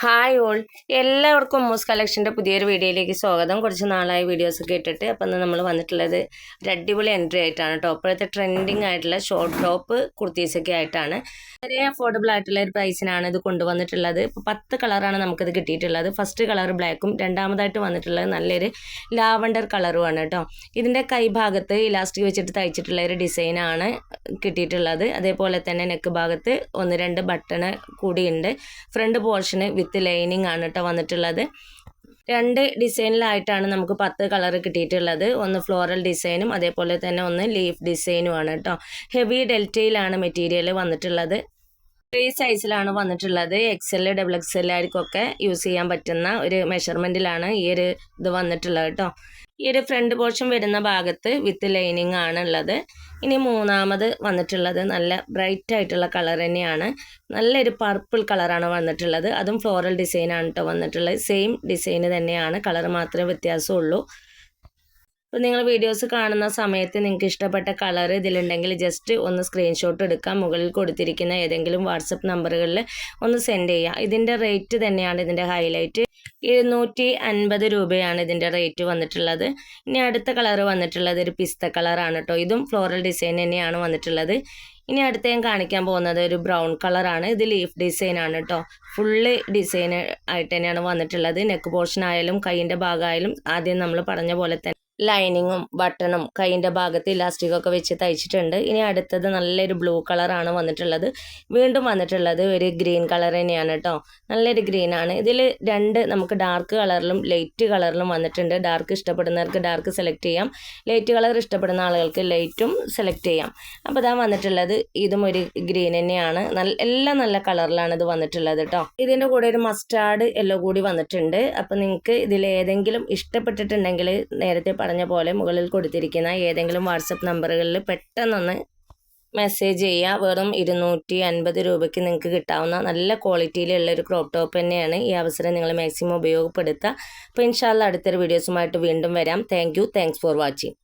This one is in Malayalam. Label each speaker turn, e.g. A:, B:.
A: ഹായ് ഓൾ എല്ലാവർക്കും മൂസ് കളക്ഷന്റെ പുതിയൊരു വീഡിയോയിലേക്ക് സ്വാഗതം. കുറച്ച് നാളായി വീഡിയോസ് ഇട്ടിട്ട് അപ്പം നമ്മൾ വന്നിട്ടുള്ളത് ഒരു അടിപൊളി എൻട്രി ആയിട്ടാണ് കേട്ടോ അപ്പോഴത്തെ ട്രെൻഡിങ് ആയിട്ടുള്ള ഷോർട്ട് ടോപ്പ് കുർത്തീസൊക്കെ ആയിട്ടാണ്. വളരെ അഫോർഡബിൾ ആയിട്ടുള്ള ഒരു പ്രൈസിനാണ് ഇത് കൊണ്ടുവന്നിട്ടുള്ളത്. ഇപ്പോൾ പത്ത് കളറാണ് നമുക്കിത് കിട്ടിയിട്ടുള്ളത്. ഫസ്റ്റ് കളർ ബ്ലാക്കും രണ്ടാമതായിട്ട് വന്നിട്ടുള്ളത് നല്ലൊരു ലാവണ്ടർ കളറുമാണ് കേട്ടോ ഇതിന്റെ കൈഭാഗത്ത് ഇലാസ്റ്റിക് വെച്ചിട്ട് തയ്ച്ചിട്ടുള്ള ഒരു ഡിസൈനാണ് കിട്ടിയിട്ടുള്ളത്. അതേപോലെ തന്നെ നെക്ക് ഭാഗത്ത് ഒന്ന് രണ്ട് ബട്ടണ് കൂടിയുണ്ട്. ഫ്രണ്ട് പോർഷന് വിത്ത് ലൈനിങ് ആണ് കേട്ടോ വന്നിട്ടുള്ളത്. രണ്ട് ഡിസൈനിലായിട്ടാണ് നമുക്ക് പത്ത് കളർ കിട്ടിയിട്ടുള്ളത്. ഒന്ന് ഫ്ലോറൽ ഡിസൈനും അതേപോലെ തന്നെ ഒന്ന് ലീഫ് ഡിസൈനുമാണ് കേട്ടോ ഹെവി ഡെൽറ്റയിലാണ് മെറ്റീരിയൽ വന്നിട്ടുള്ളത്. ത്രീ സൈസിലാണ് വന്നിട്ടുള്ളത്. എക്സൽ ഡബിൾ എക്സൽ ആയിരിക്കൊക്കെ യൂസ് ചെയ്യാൻ പറ്റുന്ന ഒരു മെഷർമെന്റിലാണ് ഈ ഒരു ഇത് വന്നിട്ടുള്ളത് കേട്ടോ ഈ ഒരു ഫ്രണ്ട് പോർഷൻ വരുന്ന ഭാഗത്ത് വിത്ത് ലൈനിങ് ആണ് ഉള്ളത്. ഇനി മൂന്നാമത് വന്നിട്ടുള്ളത് നല്ല ബ്രൈറ്റ് ആയിട്ടുള്ള കളർ തന്നെയാണ്. നല്ലൊരു പർപ്പിൾ കളറാണ് വന്നിട്ടുള്ളത്. അതും ഫ്ലോറൽ ഡിസൈനാണ് കേട്ടോ വന്നിട്ടുള്ളത്. സെയിം ഡിസൈന് തന്നെയാണ്. കളർ മാത്രമേ വ്യത്യാസമുള്ളൂ. അപ്പോൾ നിങ്ങൾ വീഡിയോസ് കാണുന്ന സമയത്ത് നിങ്ങൾക്ക് ഇഷ്ടപ്പെട്ട കളർ ഇതിലുണ്ടെങ്കിൽ ജസ്റ്റ് ഒന്ന് സ്ക്രീൻഷോട്ട് എടുക്കാം. മുകളിൽ കൊടുത്തിരിക്കുന്ന ഏതെങ്കിലും വാട്സപ്പ് നമ്പറുകളിൽ ഒന്ന് സെൻഡ് ചെയ്യുക ഇതിന്റെ റേറ്റ് തന്നെയാണ് ഇതിന്റെ ഹൈലൈറ്റ് ഇരുന്നൂറ്റി അൻപത് രൂപയാണ് ഇതിന്റെ റേറ്റ് വന്നിട്ടുള്ളത്. ഇനി അടുത്ത കളർ വന്നിട്ടുള്ളത് ഒരു പിസ്ത കളറാണ് കേട്ടോ ഇതും ഫ്ലോറൽ ഡിസൈൻ തന്നെയാണ് വന്നിട്ടുള്ളത്. ഇനി അടുത്ത ഞാൻ കാണിക്കാൻ പോകുന്നത് ഒരു ബ്രൗൺ കളറാണ് ഇത് ലീഫ് ഡിസൈൻ ആണ് കേട്ടോ ഫുള്ള് ഡിസൈൻ ആയിട്ട് തന്നെയാണ് വന്നിട്ടുള്ളത്. നെക്ക് പോർഷൻ ആയാലും കൈയിന്റെ ഭാഗമായാലും ആദ്യം നമ്മൾ പറഞ്ഞ പോലെ തന്നെ ലൈനിങ്ങും ബട്ടണും കൈയിന്റെ ഭാഗത്ത് ഇലാസ്റ്റിക്കൊക്കെ വെച്ച് തയ്ച്ചിട്ടുണ്ട്. ഇനി അടുത്തത് നല്ലൊരു ബ്ലൂ കളറാണ് വന്നിട്ടുള്ളത്. വീണ്ടും വന്നിട്ടുള്ളത് ഒരു ഗ്രീൻ കളർ തന്നെയാണ് കേട്ടോ. നല്ലൊരു ഗ്രീനാണ് ഇതിൽ രണ്ട് നമുക്ക് ഡാർക്ക് കളറിലും ലൈറ്റ് കളറിലും വന്നിട്ടുണ്ട്. ഡാർക്ക് ഇഷ്ടപ്പെടുന്നവർക്ക് ഡാർക്ക് സെലക്ട് ചെയ്യാം. ലൈറ്റ് കളർ ഇഷ്ടപ്പെടുന്ന ആളുകൾക്ക് ലൈറ്റും സെലക്ട് ചെയ്യാം. അപ്പോൾ ഇതാ വന്നിട്ടുള്ളത്. ഇതും ഒരു ഗ്രീൻ തന്നെയാണ്. നല്ല എല്ലാം നല്ല കളറിലാണ് ഇത് വന്നിട്ടുള്ളത് കേട്ടോ. ഇതിന്റെ കൂടെ ഒരു മസ്റ്റാർഡ് യെല്ലോ കൂടി വന്നിട്ടുണ്ട്. അപ്പോൾ നിങ്ങൾക്ക് ഇതിൽ ഏതെങ്കിലും ഇഷ്ടപ്പെട്ടിട്ടുണ്ടെങ്കിൽ നേരത്തെ പറഞ്ഞ പോലെ മുകളിൽ കൊടുത്തിരിക്കുന്ന ഏതെങ്കിലും വാട്സപ്പ് നമ്പറുകളിൽ പെട്ടെന്നൊന്ന് മെസ്സേജ് ചെയ്യുക. വെറും ഇരുന്നൂറ്റി അൻപത് രൂപയ്ക്ക് നിങ്ങൾക്ക് കിട്ടാവുന്ന നല്ല ക്വാളിറ്റിയിലുള്ള ഒരു ക്രോപ്പ് ടോപ്പ് തന്നെയാണ് ഈ അവസരം നിങ്ങൾ മാക്സിമം ഉപയോഗപ്പെടുത്തുക. അപ്പോൾ ഇൻഷാല്ല അടുത്തൊരു വീഡിയോസുമായിട്ട് വീണ്ടും വരാം. Thank you thanks for watching